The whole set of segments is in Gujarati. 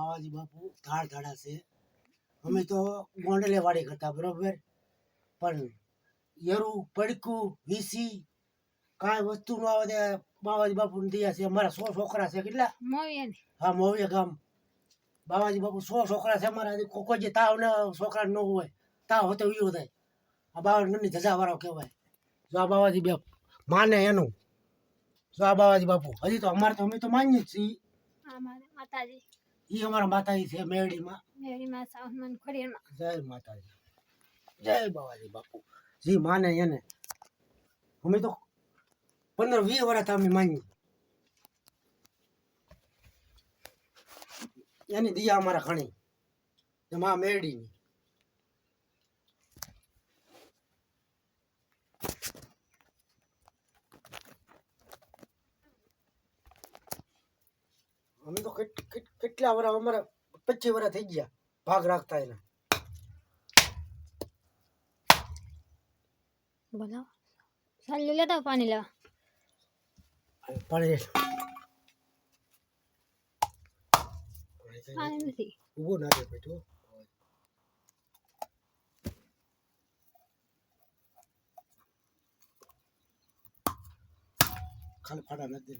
બાવાજી બાપુ ધાડ ધાડા છે. અમે તો ગોંડલે કરતા બરોબર? પણ યરું પડકું વીસી કાંઈ વસ્તુ ન આવે બાવાજી બાપુ દયા છે. અમારા સો છોકરા છે કેટલા? હા મોવિયા ગામ. બાવાજી બાપુ સો છોકરા છે અમારા. કોઈ જે તાવ ના છોકરા ન હોય તાવ હોતો ઈયો થાય. આ બાવા નની ધજા કહેવાય. જો આ બાવાજી બાપુ માને એનું. જો આ બાવાજી બાપુ. હજી તો અમારે તો અમે તો માનીએ છીએ. માતાજી. એ અમારા માતાજી છે મેરડીમાં. મેરીમાં સાવનમાં ખોડિયારમાં. જય માતાજી. જય બાવાજી બાપુ. જી માને એને. અમે તો પંદર વીસ વર્ષ અમે માની એની દિયા અમારા ઘણી. મા મેરડીની અમે તો કેટ- કેટ- કેટલા વરા અમારા પચીસ વરા થઈ ગયા. ભાગ રાખતા એના. બોલો ચાલ્યું લેતા પાણી લેવા? પણ પાણી નથી. ઊભો ના દે બેઠો. ખાલી ફાડા નથી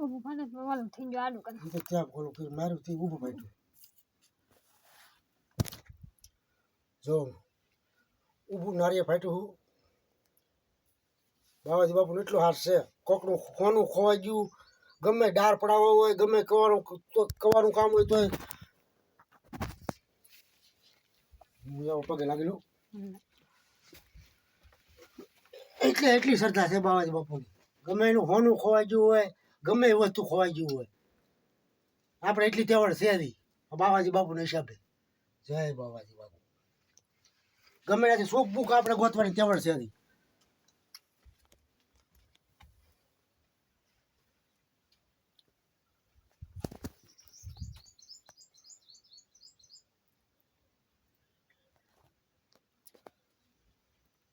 થઈ તો મારું થી ઊભું બેઠું જો ઊભું નારિયેળ ફાટ્યું હું બાબાજી બાપુનું એટલું હાથ છે કોકનું ખોનું ખોવાઈ ગયું ગમે ડાર પડાવો હોય ગમે કવાનું તો કવાનું કામ હોય તોય હું પગે લાગેલું એટલે એટલી શ્રદ્ધા છે બાબાજી બાપુની. ગમે એનું હોનું ખોવાઈ ગયું હોય ગમે એ વસ્તુ ખોવાઈ ગયું હોય. આપણે એટલી તેવડ છે નહીં બાબાજી બાપુના હિસાબે. જય બાબાજી બાપુ. ગમે ત્યાંથી શોખ બુક આપણે ગોતવાની તેવડ છે નહીં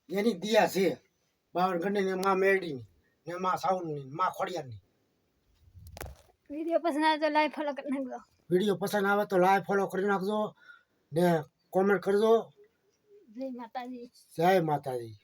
એની દિયા છે. બાવન ગંડી ને માં મેરડીની ને માં સાઉન્ડની મા માં ખોડિયારની. વીડિયો પસંદ આવે તો લાઈક ફોલો કરી નાખજો. વીડિયો પસંદ આવે તો લાઈક ફોલો કરી નાખજો ને કોમેન્ટ કરજો. જય માતાજી. જય માતાજી.